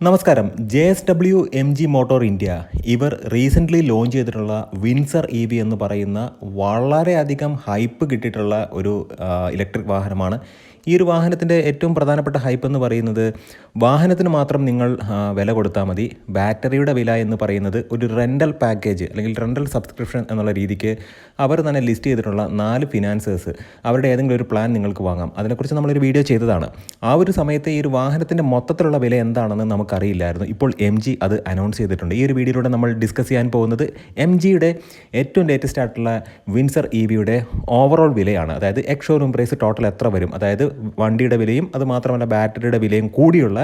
നമസ്കാരം. J S W M G motor India. ഇവർ recently launch ചെയ്തിട്ടുള്ള വിൻസർ ഇ വി എന്ന് പറയുന്ന വളരെയധികം ഹൈപ്പ് കിട്ടിയിട്ടുള്ള ഒരു ഇലക്ട്രിക് വാഹനമാണ്. ഈ ഒരു വാഹനത്തിന്റെ ഏറ്റവും പ്രധാനപ്പെട്ട ഹൈപ്പ് എന്ന് പറയുന്നത് വാഹനത്തിന് മാത്രം നിങ്ങൾ വില കൊടുത്താൽ മതി. ബാറ്ററിയുടെ വില എന്ന് പറയുന്നത് ഒരു റെന്റൽ പാക്കേജ് അല്ലെങ്കിൽ റെന്റൽ സബ്സ്ക്രിപ്ഷൻ എന്നുള്ള രീതിക്ക് അവർ തന്നെ ലിസ്റ്റ് ചെയ്തിട്ടുള്ള നാല് ഫിനാൻസേഴ്സ് അവരുടെ ഏതെങ്കിലും ഒരു പ്ലാൻ നിങ്ങൾക്ക് വാങ്ങാം. അതിനെക്കുറിച്ച് നമ്മളൊരു വീഡിയോ ചെയ്തതാണ്. ആ ഒരു സമയത്ത് ഈ ഒരു വാഹനത്തിന്റെ മൊത്തത്തിലുള്ള വില എന്താണെന്ന് നമുക്കറിയില്ലായിരുന്നു. ഇപ്പോൾ എം ജി അത് അനൗൺസ് ചെയ്തിട്ടുണ്ട്. ഈ ഒരു വീഡിയോയിലൂടെ നമ്മൾ ഡിസ്കസ് ചെയ്യാൻ പോകുന്നത് എം ജിയുടെ ഏറ്റവും ലേറ്റസ്റ്റ് ആയിട്ടുള്ള വിൻസർ ഇ വിയുടെ ഓവറോൾ വിലയാണ്. അതായത് എക്സ് ഷോറൂം പ്രൈസ് ടോട്ടൽ എത്ര വരും? അതായത് വണ്ടിയുടെ വിലയും അത് മാത്രമല്ല ബാറ്ററിയുടെ വിലയും കൂടിയുള്ള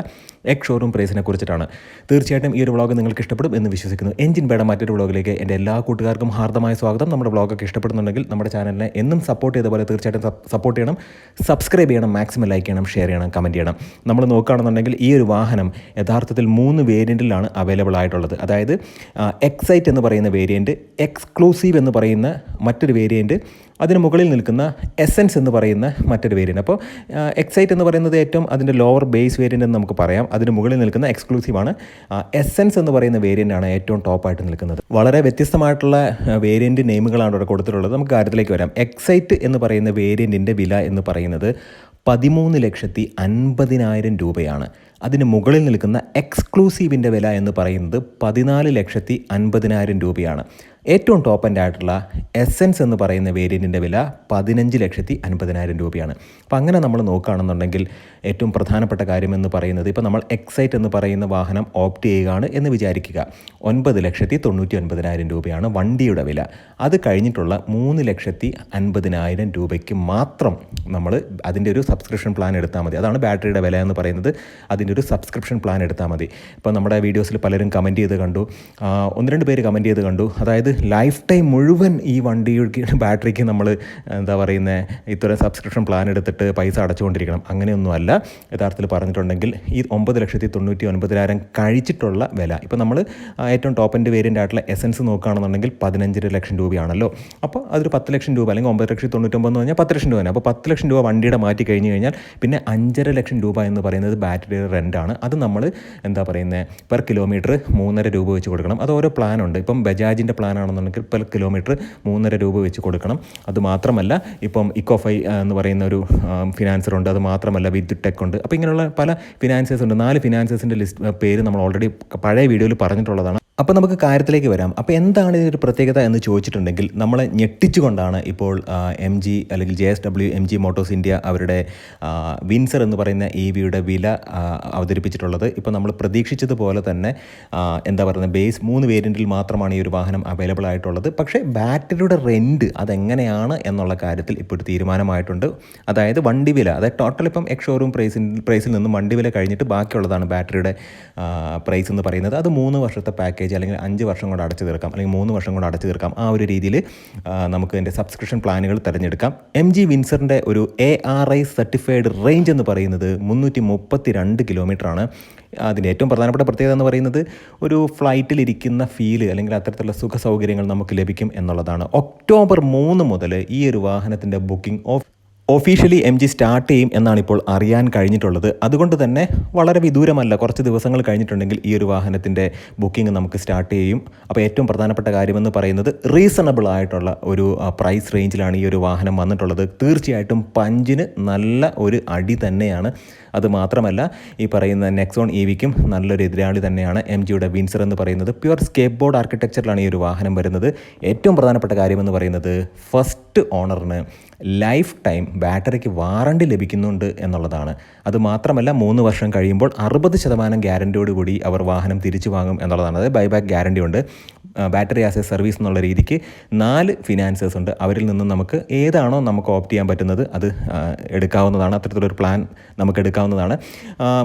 എക് ഷോറൂം പ്രൈസിനെ കുറിച്ചിട്ടാണ്. തീർച്ചയായിട്ടും ഈ ഒരു വ്ളോഗ് നിങ്ങൾക്ക് ഇഷ്ടപ്പെടും എന്ന് വിശ്വസിക്കുന്നു. എഞ്ചിൻ ബേഡ മറ്റൊരു വ്ളോഗിലേക്ക് എന്റെ എല്ലാ കൂട്ടുകാർക്കും ഹാർദമായ സ്വാഗതം. നമ്മുടെ വ്ളോഗൊക്കെ ഇഷ്ടപ്പെടുന്നുണ്ടെങ്കിൽ നമ്മുടെ ചാനലിനെ എന്നും സപ്പോർട്ട് ചെയ്ത പോലെ തീർച്ചയായിട്ടും സപ്പോർട്ട് ചെയ്യണം. സബ്സ്ക്രൈബ് ചെയ്യണം മാക്സിമം ലൈക്ക് ചെയ്യണം ഷെയർ ചെയ്യണം കമന്റ് ചെയ്യണം. നമ്മൾ നോക്കുകയാണെന്നുണ്ടെങ്കിൽ ഈ ഒരു വാഹനം യഥാർത്ഥത്തിൽ മൂന്ന് വേരിയന്റിലാണ് അവൈലബിൾ ആയിട്ടുള്ളത്. അതായത് എക്സൈറ്റ് എന്ന് പറയുന്ന വേരിയന്റ് എക്സ്ക്ലൂസീവ് എന്ന് പറയുന്ന മറ്റൊരു വേരിയന്റ് അതിന് മുകളിൽ നിൽക്കുന്ന എസെൻസ് എന്ന് പറയുന്ന മറ്റൊരു വേരിയന്റ് അപ്പോൾ എക്സൈറ്റ് എന്ന് പറയുന്നത് ഏറ്റവും അതിന്റെ ലോവർ ബേസ് വേരിയന്റ് എന്ന് നമുക്ക് പറയാം. അതിന് മുകളിൽ നിൽക്കുന്ന എക്സ്ക്ലൂസീവാണ് എസെൻസ് എന്ന് പറയുന്ന വേരിയന്റാണ് ഏറ്റവും ടോപ്പായിട്ട് നിൽക്കുന്നത്. വളരെ വ്യത്യസ്തമായിട്ടുള്ള വേരിയന്റ് നെയിമുകളാണ് ഇവിടെ കൊടുത്തിട്ടുള്ളത്. നമുക്ക് കാര്യത്തിലേക്ക് വരാം. എക്സൈറ്റ് എന്ന് പറയുന്ന വേരിയന്റിന്റെ വില എന്ന് പറയുന്നത് പതിമൂന്ന് ലക്ഷത്തി അൻപതിനായിരം രൂപയാണ്. അതിന് മുകളിൽ നിൽക്കുന്ന എക്സ്ക്ലൂസീവിന്റെ വില എന്ന് പറയുന്നത് പതിനാല് ലക്ഷത്തി അൻപതിനായിരം രൂപയാണ്. ഏറ്റവും ടോപ്പ് എൻഡ് ആയിട്ടുള്ള എസെൻസ് എന്ന് പറയുന്ന വേരിയന്റിന്റെ വില പതിനഞ്ച് ലക്ഷത്തി അൻപതിനായിരം രൂപയാണ്. അപ്പോൾ അങ്ങനെ നമ്മൾ നോക്കുകയാണെന്നുണ്ടെങ്കിൽ ഏറ്റവും പ്രധാനപ്പെട്ട കാര്യം എന്ന് പറയുന്നത് ഇപ്പോൾ നമ്മൾ എക്സൈറ്റ് എന്ന് പറയുന്ന വാഹനം ഓപ്റ്റ് ചെയ്യുകയാണ് എന്ന് വിചാരിക്കുക. ഒൻപത് ലക്ഷത്തി തൊണ്ണൂറ്റി ഒൻപതിനായിരം രൂപയാണ് വണ്ടിയുടെ വില. അത് കഴിഞ്ഞിട്ടുള്ള മൂന്ന് ലക്ഷത്തി അൻപതിനായിരം രൂപയ്ക്ക് മാത്രം നമ്മൾ അതിന്റെ ഒരു സബ്സ്ക്രിപ്ഷൻ പ്ലാൻ എടുത്താൽ മതി. അതാണ് ബാറ്ററിയുടെ വില എന്ന് പറയുന്നത്. അതിന്റെ ഒരു സബ്സ്ക്രിപ്ഷൻ പ്ലാൻ എടുത്താൽ മതി. ഇപ്പോൾ നമ്മുടെ വീഡിയോസിൽ പലരും കമന്റ് ചെയ്ത് കണ്ടു. ഒന്ന് രണ്ട് പേര് കമന്റ് ചെയ്ത് കണ്ടു. അതായത് ലൈഫ് ടൈം മുഴുവൻ ഈ വണ്ടിയുടെ ബാറ്ററിക്ക് നമ്മൾ എന്താ പറയുന്നത് ഇത്തരം സബ്സ്ക്രിപ്ഷൻ പ്ലാൻ എടുത്തിട്ട് പൈസ അടച്ചുകൊണ്ടിരിക്കണം. അങ്ങനെയൊന്നുമല്ല യഥാർത്ഥത്തിൽ പറഞ്ഞിട്ടുണ്ടെങ്കിൽ ഈ ഒമ്പത് ലക്ഷത്തി തൊണ്ണൂറ്റി ഒൻപതിനായിരം കഴിച്ചിട്ടുള്ള വില. ഇപ്പോൾ നമ്മൾ ഏറ്റവും ടോപ്പ് എന്റെ വേരിയന്റ് ആയിട്ടുള്ള എസൻസ് നോക്കുകയാണെന്നുണ്ടെങ്കിൽ പതിനഞ്ചര ലക്ഷം രൂപയാണല്ലോ. അപ്പോൾ അതൊരു പത്ത് ലക്ഷം രൂപ അല്ലെങ്കിൽ ഒമ്പത് ലക്ഷത്തി തൊണ്ണൂറ്റൊമ്പത് എന്ന് പറഞ്ഞാൽ പത്ത് ലക്ഷം രൂപയാണ് അപ്പോൾ പത്ത് ലക്ഷം രൂപ വണ്ടിയുടെ മാറ്റി കഴിഞ്ഞ് കഴിഞ്ഞാൽ പിന്നെ അഞ്ചര ലക്ഷം രൂപ എന്ന് പറയുന്നത് ബാറ്ററിയുടെ റെന്റാണ് അത് നമ്മൾ എന്താ പറയുന്നത് പെർ കിലോമീറ്റർ മൂന്നര രൂപ വെച്ച് കൊടുക്കണം. അത് ഓരോ പ്ലാൻ ഉണ്ട്. ഇപ്പം ബജാജിന്റെ പ്ലാൻ ആണെന്നുണ്ടെങ്കിൽ പെർ കിലോമീറ്റർ മൂന്നര രൂപ വെച്ച് കൊടുക്കണം. അതുമാത്രമല്ല ഇപ്പം ഇക്കോഫൈ എന്ന് പറയുന്ന ഒരു ഫിനാൻസർ ഉണ്ട്. അത് മാത്രമല്ല വിദ്യുത് ടെക് ഉണ്ട്. അപ്പോൾ ഇങ്ങനെയുള്ള പല ഫിനാൻസേഴ്സ് ഉണ്ട്. നാല് ഫിനാൻസേഴ്സിന്റെ ലിസ്റ്റ് പേര് നമ്മൾ ഓൾറെഡി പഴയ വീഡിയോയിൽ പറഞ്ഞിട്ടുള്ളതാണ്. അപ്പോൾ നമുക്ക് കാര്യത്തിലേക്ക് വരാം. അപ്പോൾ എന്താണ് ഇതിന്റെ പ്രത്യേകത എന്ന് ചോദിച്ചിട്ടുണ്ടെങ്കിൽ നമ്മളെ ഞെട്ടിച്ചുകൊണ്ടാണ് ഇപ്പോൾ എം ജി അല്ലെങ്കിൽ J S W M G motors India അവരുടെ വിൻസർ എന്ന് പറയുന്ന ഇ വിയുടെ വില അവതരിപ്പിച്ചിട്ടുള്ളത്. ഇപ്പോൾ നമ്മൾ പ്രതീക്ഷിച്ചതുപോലെ തന്നെ എന്താ പറയുന്നത് ബേസ് മൂന്ന് വേരിയന്റിൽ മാത്രമാണ് ഈ ഒരു വാഹനം അവൈലബിൾ ആയിട്ടുള്ളത്. പക്ഷേ ബാറ്ററിയുടെ റെന്റ് അതെങ്ങനെയാണ് എന്നുള്ള കാര്യത്തിൽ ഇപ്പോൾ ഒരു തീരുമാനമായിട്ടുണ്ട്. അതായത് വണ്ടി വില അതായത് ടോട്ടൽ ഇപ്പം എക്സ് ഷോറൂം പ്രൈസിൽ പ്രൈസിൽ നിന്നും വണ്ടി വില കഴിഞ്ഞിട്ട് ബാക്കിയുള്ളതാണ് ബാറ്ററിയുടെ പ്രൈസ് എന്ന് പറയുന്നത്. അത് മൂന്ന് വർഷത്തെ പാക്കേജ് അല്ലെങ്കിൽ അഞ്ച് വർഷം കൊണ്ട് അടച്ചു തീർക്കാം അല്ലെങ്കിൽ മൂന്ന് വർഷം കൊണ്ട് അടച്ചു തീർക്കാം ആ ഒരു രീതിയിൽ നമുക്ക് ഇതിന്റെ സബ്സ്ക്രിപ്ഷൻ പ്ലാനുകൾ തിരഞ്ഞെടുക്കാം. എം ജി വിൻസറിന്റെ ഒരു A R I certified range എന്ന് പറയുന്നത് മുന്നൂറ്റി മുപ്പത്തി രണ്ട് കിലോമീറ്ററാണ് അതിന്റെ ഏറ്റവും പ്രധാനപ്പെട്ട പ്രത്യേകത എന്ന് പറയുന്നത് ഒരു ഫ്ലൈറ്റിലിരിക്കുന്ന ഫീൽ അല്ലെങ്കിൽ അത്തരത്തിലുള്ള സുഖ സൗകര്യങ്ങൾ നമുക്ക് ലഭിക്കും എന്നുള്ളതാണ്. ഒക്ടോബർ മൂന്ന് മുതൽ ഈ ഒരു വാഹനത്തിന്റെ booking of officially M G start ചെയ്യും എന്നാണ് ഇപ്പോൾ അറിയാൻ കഴിഞ്ഞിട്ടുള്ളത്. അതുകൊണ്ട് തന്നെ വളരെ വിദൂരമല്ല കുറച്ച് ദിവസങ്ങൾ കഴിഞ്ഞിട്ടുണ്ടെങ്കിൽ ഈ ഒരു വാഹനത്തിന്റെ ബുക്കിംഗ് നമുക്ക് സ്റ്റാർട്ട് ചെയ്യും. അപ്പോൾ ഏറ്റവും പ്രധാനപ്പെട്ട കാര്യമെന്ന് പറയുന്നത് റീസണബിൾ ആയിട്ടുള്ള ഒരു പ്രൈസ് റേഞ്ചിലാണ് ഈ ഒരു വാഹനം വന്നിട്ടുള്ളത്. തീർച്ചയായിട്ടും പഞ്ചിന് നല്ല ഒരു അടി തന്നെയാണ്. അത് മാത്രമല്ല ഈ പറയുന്ന നെക്സോൺ ഇ വിക്കും നല്ലൊരു എതിരാളി തന്നെയാണ് എം ജിയുടെ വിൻസർ എന്ന് പറയുന്നത്. പ്യുവർ സ്കേപ്പ് ബോർഡ് ആർക്കിടെക്ചറിലാണ് ഈ ഒരു വാഹനം വരുന്നത്. ഏറ്റവും പ്രധാനപ്പെട്ട കാര്യമെന്ന് പറയുന്നത് ഫസ്റ്റ് ഓണറിന് ലൈഫ് ടൈം ബാറ്ററിക്ക് വാറണ്ടി ലഭിക്കുന്നുണ്ട് എന്നുള്ളതാണ്. അത് മാത്രമല്ല മൂന്ന് വർഷം കഴിയുമ്പോൾ അറുപത് ശതമാനം ഗ്യാരണ്ടിയോടുകൂടി അവർ വാഹനം തിരിച്ചു വാങ്ങും എന്നുള്ളതാണ്. അതായത് ബൈബാക്ക് ഗ്യാരണ്ടി ഉണ്ട്. ബാറ്ററി ആസ് എ സർവീസ് എന്നുള്ള രീതിക്ക് നാല് ഫിനാൻസേഴ്സ് ഉണ്ട്. അവരിൽ നിന്നും നമുക്ക് ഏതാണോ നമുക്ക് ഓപ്റ്റ് ചെയ്യാൻ പറ്റുന്നത് അത് എടുക്കാവുന്നതാണ്. അത്തരത്തിലൊരു പ്ലാൻ നമുക്ക് എടുക്കാവുന്നതാണ്.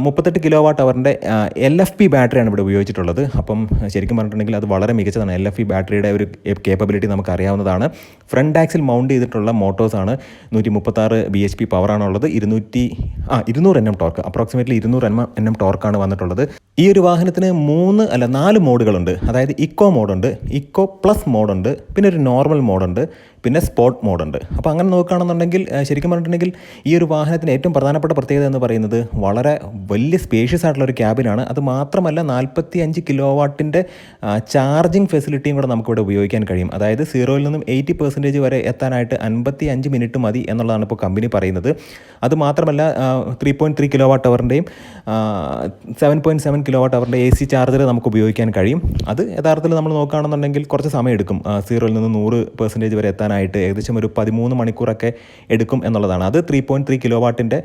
മുപ്പത്തെട്ട് കിലോ വാട്ട് അവറിന്റെ എൽ എഫ് പി ബാറ്ററിയാണ് ഇവിടെ ഉപയോഗിച്ചിട്ടുള്ളത്. അപ്പം ശരിക്കും പറഞ്ഞിട്ടുണ്ടെങ്കിൽ അത് വളരെ മികച്ചതാണ്. എൽ എഫ് പി ബാറ്ററിയുടെ ഒരു കേപ്പബിലിറ്റി നമുക്ക് അറിയാവുന്നതാണ് ഫ്രണ്ട് ആക്സിൽ മൗണ്ട് ചെയ്തിട്ടുള്ള മോട്ടോഴ്സാണ് നൂറ്റി മുപ്പത്താറ് ബി എച്ച് പി പവറാണുള്ളത് ഇരുന്നൂറ്റി ആ ഇരുന്നൂറ് എൻ എം ടോർക്ക് അപ്രോക്സിമേറ്റ്ലി ഇരുന്നൂറ് എൻ എൻ എം ടോർക്കാണ് വന്നിട്ടുള്ളത്. ഈ ഒരു വാഹനത്തിന് മൂന്ന് അല്ല നാല് മോഡുകളുണ്ട്. അതായത് ഇക്കോ മോഡുണ്ട് ഇക്കോ പ്ലസ് മോഡുണ്ട് പിന്നെ ഒരു നോർമൽ മോഡുണ്ട് പിന്നെ സ്പോർട്ട് മോഡുണ്ട്. അപ്പോൾ അങ്ങനെ നോക്കുകയാണെന്നുണ്ടെങ്കിൽ ശരിക്കും പറഞ്ഞിട്ടുണ്ടെങ്കിൽ ഈ ഒരു വാഹനത്തിന് ഏറ്റവും പ്രധാനപ്പെട്ട പ്രത്യേകത എന്ന് പറയുന്നത് വളരെ വലിയ സ്പേഷ്യസ് ആയിട്ടുള്ള ഒരു ക്യാബിനാണ് അത് മാത്രമല്ല നാൽപ്പത്തി അഞ്ച് കിലോ വാട്ടിന്റെ ചാർജിങ് ഫെസിലിറ്റിയും കൂടെ നമുക്കിവിടെ ഉപയോഗിക്കാൻ കഴിയും. അതായത് സീറോയിൽ നിന്നും എയ്റ്റി പെർസെന്റേജ് വരെ എത്താനായിട്ട് അൻപത്തി അഞ്ച് മിനിറ്റ് മതി എന്നുള്ളതാണ് ഇപ്പോൾ കമ്പനി പറയുന്നത്. അത് മാത്രമല്ല three point three kilo watt അവറിന്റെയും seven point seven kilo watt അവരുടെ എ സി ചാർജർ നമുക്ക് ഉപയോഗിക്കാൻ കഴിയും. അത് യഥാർത്ഥത്തിൽ നമ്മൾ നോക്കുകയാണെന്നുണ്ടെങ്കിൽ കുറച്ച് സമയം എടുക്കും. സീറോയിൽ നിന്ന് നൂറ് പെർസെന്റേജ് വരെ എത്താനായിട്ട് ഏകദേശം ഒരു പതിമൂന്ന് മണിക്കൂറൊക്കെ എടുക്കും എന്നുള്ളതാണ്. അത് ത്രീ പോയിന്റ് ത്രീ കിലോ വാട്ടിന്റെ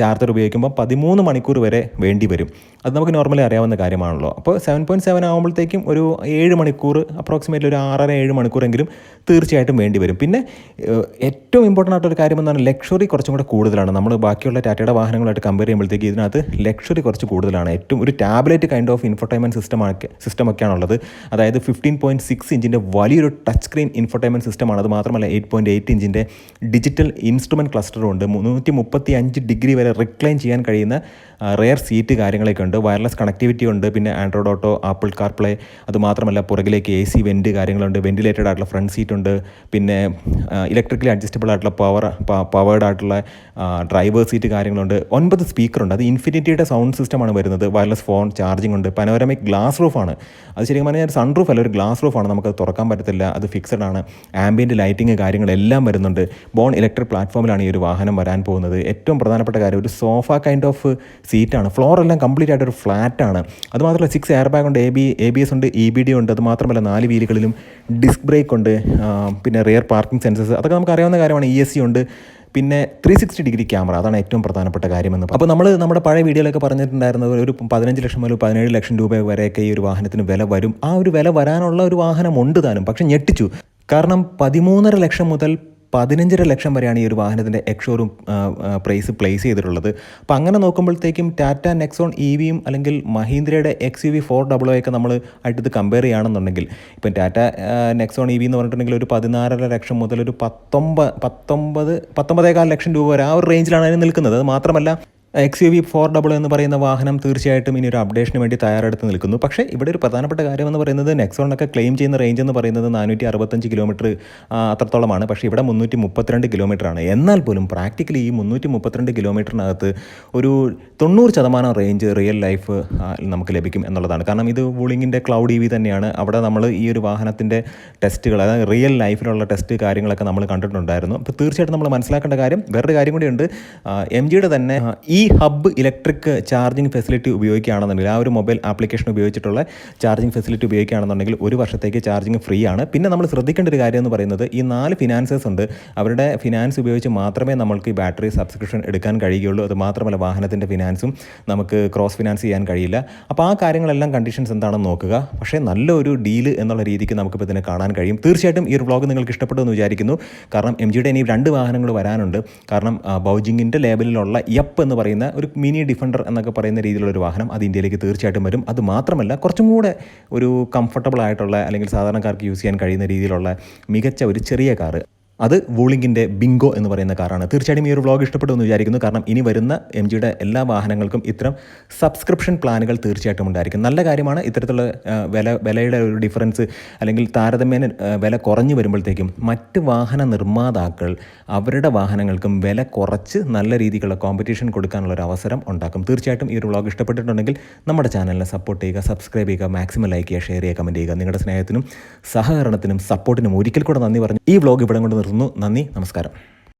ചാർജർ ഉപയോഗിക്കുമ്പോൾ പതിമൂന്ന് മണിക്കൂർ വരെ വേണ്ടി വരും. അത് നമുക്ക് നോർമലി അറിയാവുന്ന കാര്യമാണല്ലോ. അപ്പോൾ സെവൻ പോയിന്റ് സെവൻ ആകുമ്പോഴത്തേക്കും ഒരു ഏഴ് മണിക്കൂർ അപ്രോക്സിമേറ്റ്ലി ഒരു ആറര ഏഴ് മണിക്കൂറെങ്കിലും തീർച്ചയായിട്ടും വേണ്ടി വരും. പിന്നെ ഏറ്റവും ഇമ്പോർട്ടന്റ് ആയിട്ടൊരു കാര്യം എന്നാണ് ലക്ഷറി കുറച്ചും കൂടെ കൂടുതലാണ്. നമ്മൾ ബാക്കിയുള്ള ടാറ്റയുടെ വാഹനങ്ങളായിട്ട് കമ്പയർ ചെയ്യുമ്പോഴത്തേക്ക് ഇതിനകത്ത് ലക്ഷറി കുറച്ച് കൂടുതലാണ്. ഏറ്റവും ഒരു tablet kind of infotainment system system ഒക്കെയാണുള്ളത്. അതായത് ഫിഫ്റ്റീൻ പോയിന്റ് സിക്സ് ഇഞ്ചിന്റെ വലിയൊരു ടച്ച് സ്ക്രീൻ ഇൻഫർടൈൻമെന്റ് സിസ്റ്റമാണ് അത് മാത്രമല്ല എയ്റ്റ് പോയിന്റ് എയ്റ്റ് ഇഞ്ചിന്റെ ഡിജിറ്റൽ ഇൻസ്ട്രുമെന്റ് ക്ലസ്റ്ററും ഉണ്ട്. മുന്നൂറ്റി മുപ്പത്തി അഞ്ച് ഡിഗ്രി വരെ റിക്ലൈൻ ചെയ്യാൻ കഴിയുന്ന റെയർ സീറ്റ് കാര്യങ്ങളൊക്കെ ഉണ്ട്. വയർലെസ് കണക്ടിവിറ്റി ഉണ്ട്. പിന്നെ ആൻഡ്രോയിഡ് ഓട്ടോ ആപ്പിൾ കാർപ്ലേ അത് മാത്രമല്ല പുറകിലേക്ക് എ സി വെന്റ് കാര്യങ്ങളുണ്ട്. വെന്റിലേറ്റഡ് ആയിട്ടുള്ള ഫ്രണ്ട് സീറ്റ് ഉണ്ട്. പിന്നെ ഇലക്ട്രിക്കലി അഡ്ജസ്റ്റബിൾ ആയിട്ടുള്ള പവർ പവേർഡ് ആയിട്ടുള്ള ഡ്രൈവർ സീറ്റ് കാര്യങ്ങളുണ്ട്. ഒൻപത് സ്പീക്കറുണ്ട് അത് ഇൻഫിനിറ്റിയുടെ സൗണ്ട് സിസ്റ്റമാണ് വരുന്നത്. വയർലെസ് ഫോൺ ചാർജിംഗ് ഉണ്ട്. പനോരമിക് ഗ്ലാസ് റൂഫാണ് അത് ശരിക്കും പറഞ്ഞാൽ സൺ റൂഫ് അല്ല ഒരു ഗ്ലാസ് റൂഫാണ് നമുക്കത് തുറക്കാൻ പറ്റത്തില്ല. അത് ഫിക്സഡ് ആണ്. ആംബിയന്റ് ലൈറ്റിംഗ് കാര്യങ്ങളെല്ലാം വരുന്നുണ്ട്. ബോൺ ഇലക്ട്രിക് പ്ലാറ്റ്ഫോമിലാണ് ഈ ഒരു വാഹനം വരാൻ പോകുന്നത്. ഏറ്റവും പ്രധാനപ്പെട്ട കാര്യം ഒരു സോഫ കൈൻഡ് ഓഫ് സീറ്റാണ് ഫ്ലോർ എല്ലാം കംപ്ലീറ്റ് ആയിട്ട് ഒരു ഫ്ലാറ്റ് ആണ്. അത് മാത്രമല്ല സിക്സ് എയർ ബാഗ് ഉണ്ട് A B A B S ഉണ്ട് ഇ ബി ഡി ഉണ്ട്. അത് മാത്രമല്ല നാല് വീലുകളിലും ഡിസ്ക് ബ്രേക്ക് ഉണ്ട്. പിന്നെ റിയർ പാർക്കിംഗ് സെൻസസ് അതൊക്കെ നമുക്ക് അറിയാവുന്ന കാര്യമാണ്. ഇ എസ് സി ഉണ്ട്. പിന്നെ ത്രീ സിക്സ്റ്റി ഡിഗ്രി ക്യാമറ അതാണ് ഏറ്റവും പ്രധാനപ്പെട്ട കാര്യമെന്ന് അപ്പോൾ നമ്മൾ നമ്മുടെ പഴയ വീഡിയോയിലൊക്കെ പറഞ്ഞിട്ടുണ്ടായിരുന്നത് ഒരു പതിനഞ്ച് ലക്ഷം മുതൽ പതിനേഴ് ലക്ഷം രൂപ വരെയൊക്കെ ഈ ഒരു വാഹനത്തിന് വില വരും. ആ ഒരു വില വരാനുള്ള ഒരു വാഹനം ഉണ്ട് താനും പക്ഷെ ഞെട്ടിച്ചു. കാരണം പതിമൂന്നര ലക്ഷം മുതൽ പതിനഞ്ചര ലക്ഷം വരെയാണ് ഈ ഒരു വാഹനത്തിന്റെ എക്സോറും പ്രൈസ് പ്ലേസ് ചെയ്തിട്ടുള്ളത്. അപ്പോൾ അങ്ങനെ നോക്കുമ്പോഴത്തേക്കും ടാറ്റ നെക്സോൺ ഇ വിയും അല്ലെങ്കിൽ മഹീന്ദ്രയുടെ X U V four double ഒക്കെ നമ്മൾ ആയിട്ട് കമ്പയർ ചെയ്യുകയാണെന്നുണ്ടെങ്കിൽ ഇപ്പം ടാറ്റ നെക്സോൺ ഇ വി എന്ന് പറഞ്ഞിട്ടുണ്ടെങ്കിൽ ഒരു പതിനാറര ലക്ഷം മുതൽ ഒരു പത്തൊമ്പത് പത്തൊമ്പത് പത്തൊമ്പതേകാൽ ലക്ഷം രൂപ വരെ ആ ഒരു റേഞ്ചിലാണ് അതിന് നിൽക്കുന്നത്. അത് മാത്രമല്ല X U V four double എന്ന് പറയുന്ന വാഹനം തീർച്ചയായിട്ടും ഇനി ഒരു അപ്ഡേഷന് വേണ്ടി തയ്യാറെടുത്ത് നിൽക്കുന്നു. പക്ഷേ ഇവിടെ ഒരു പ്രധാനപ്പെട്ട കാര്യം എന്ന് പറയുന്നത് നെക്സോണൊക്കെ ക്ലെയിം ചെയ്യുന്ന റേഞ്ച് എന്ന് പറയുന്നത് നാനൂറ്റി അറുപത്തഞ്ച് കിലോമീറ്റർ അത്രത്തോളമാണ്. പക്ഷേ ഇവിടെ മുന്നൂറ്റി മുപ്പത്തിരണ്ട് കിലോമീറ്ററാണ് എന്നാൽ പോലും പ്രാക്ടിക്കലി ഈ മുന്നൂറ്റി മുപ്പത്തിരണ്ട് കിലോമീറ്ററിനകത്ത് ഒരു തൊണ്ണൂറ് ശതമാനം റേഞ്ച് റിയൽ ലൈഫ് നമുക്ക് ലഭിക്കും എന്നുള്ളതാണ്. കാരണം ഇത് വൂളിങ്ങിന്റെ ക്ലൗഡ് ഇ വി തന്നെയാണ്. അവിടെ നമ്മൾ ഈ ഒരു വാഹനത്തിന്റെ ടെസ്റ്റുകൾ അതായത് റിയൽ ലൈഫിലുള്ള ടെസ്റ്റ് കാര്യങ്ങളൊക്കെ നമ്മൾ കണ്ടിട്ടുണ്ടായിരുന്നു. അപ്പോൾ തീർച്ചയായിട്ടും നമ്മൾ മനസ്സിലാക്കേണ്ട കാര്യം വേറൊരു കാര്യം കൂടിയുണ്ട്. എം ജിയുടെ തന്നെ ഈ ഹബ്ബ് ഇലക്ട്രിക് ചാർജിങ് ഫെസിലിറ്റി ഉപയോഗിക്കുകയാണെന്നുണ്ടെങ്കിൽ ആ ഒരു മൊബൈൽ ആപ്ലിക്കേഷൻ ഉപയോഗിച്ചിട്ടുള്ള ചാർജിങ് ഫെസിലിറ്റി ഉപയോഗിക്കുകയാണെന്നുണ്ടെങ്കിൽ ഒരു വർഷത്തേക്ക് ചാർജിങ് ഫ്രീ ആണ്. പിന്നെ നമ്മൾ ശ്രദ്ധിക്കേണ്ട ഒരു കാര്യം എന്ന് പറയുന്നത് ഈ നാല് ഫിനാൻസേഴ്സ് ഉണ്ട്. അവരുടെ ഫിനാൻസ് ഉപയോഗിച്ച് മാത്രമേ നമ്മൾക്ക് ഈ ബാറ്ററി സബ്സ്ക്രിപ്ഷൻ എടുക്കാൻ കഴിയുകയുള്ളൂ. അത് മാത്രമല്ല വാഹനത്തിന്റെ ഫിനാൻസും നമുക്ക് ക്രോസ് ഫിനാൻസ് ചെയ്യാൻ കഴിയില്ല. അപ്പോൾ ആ കാര്യങ്ങളെല്ലാം കണ്ടീഷൻസ് എന്താണെന്ന് നോക്കുക. പക്ഷേ നല്ലൊരു ഡീൽ എന്നുള്ള രീതിക്ക് നമുക്കിപ്പോൾ ഇതിനെ കാണാൻ കഴിയും. തീർച്ചയായിട്ടും ഈ ഒരു വ്ളോഗ് നിങ്ങൾക്ക് ഇഷ്ടപ്പെട്ടു എന്ന് വിചാരിക്കുന്നു. കാരണം എം ജിയുടെ ഇനി രണ്ട് വാഹനങ്ങൾ വരാനുണ്ട്. കാരണം ബൗജിങ്ങിന്റെ ലേബലിലുള്ള യപ്പ് എന്ന് പറയുന്ന ഒരു മിനി ഡിഫൻഡർ എന്നൊക്കെ പറയുന്ന രീതിയിലുള്ള ഒരു വാഹനം അത് ഇന്ത്യയിലേക്ക് തീർച്ചയായിട്ടും വരും. അത് മാത്രമല്ല കുറച്ചും കൂടെ ഒരു കംഫർട്ടബിൾ ആയിട്ടുള്ള അല്ലെങ്കിൽ സാധാരണക്കാർക്ക് യൂസ് ചെയ്യാൻ കഴിയുന്ന രീതിയിലുള്ള മികച്ച ഒരു ചെറിയ കാറ് അത് വൂളിങ്ങിന്റെ ബിങ്കോ എന്ന് പറയുന്ന കാറാണ്. തീർച്ചയായിട്ടും ഈ ഒരു വ്ളോഗ് ഇഷ്ടപ്പെട്ടു എന്ന് വിചാരിക്കുന്നു. കാരണം ഇനി വരുന്ന എം ജിയുടെ എല്ലാ വാഹനങ്ങൾക്കും ഇത്തരം സബ്സ്ക്രിപ്ഷൻ പ്ലാനുകൾ തീർച്ചയായിട്ടും ഉണ്ടായിരിക്കും. നല്ല കാര്യമാണ് ഇത്തരത്തിലുള്ള വില വിലയുടെ ഒരു ഡിഫറൻസ് അല്ലെങ്കിൽ താരതമ്യേന വില കുറഞ്ഞു വരുമ്പോഴത്തേക്കും മറ്റ് വാഹന നിർമ്മാതാക്കൾ അവരുടെ വാഹനങ്ങൾക്കും വില കുറച്ച് നല്ല രീതിക്കുള്ള കോമ്പറ്റീഷൻ കൊടുക്കാനുള്ള ഒരു അവസരം ഉണ്ടാക്കും. തീർച്ചയായിട്ടും ഈ ഒരു വ്ളോഗ് ഇഷ്ടപ്പെട്ടിട്ടുണ്ടെങ്കിൽ നമ്മുടെ ചാനലിനെ സപ്പോർട്ട് ചെയ്യുക സബ്സ്ക്രൈബ് ചെയ്യുക മാക്സിമം ലൈക്ക് ചെയ്യുക ഷെയർ ചെയ്യുക കമന്റ് ചെയ്യുക. നിങ്ങളുടെ സ്നേഹത്തിനും സഹകരണത്തിനും സപ്പോർട്ടിനും ഒരിക്കൽ കൂടെ നന്ദി പറഞ്ഞു. ഈ വ്ളോഗ് ഇവിടെ കൊണ്ട് നിർത്തുന്നു നന്ദി നമസ്കാരം.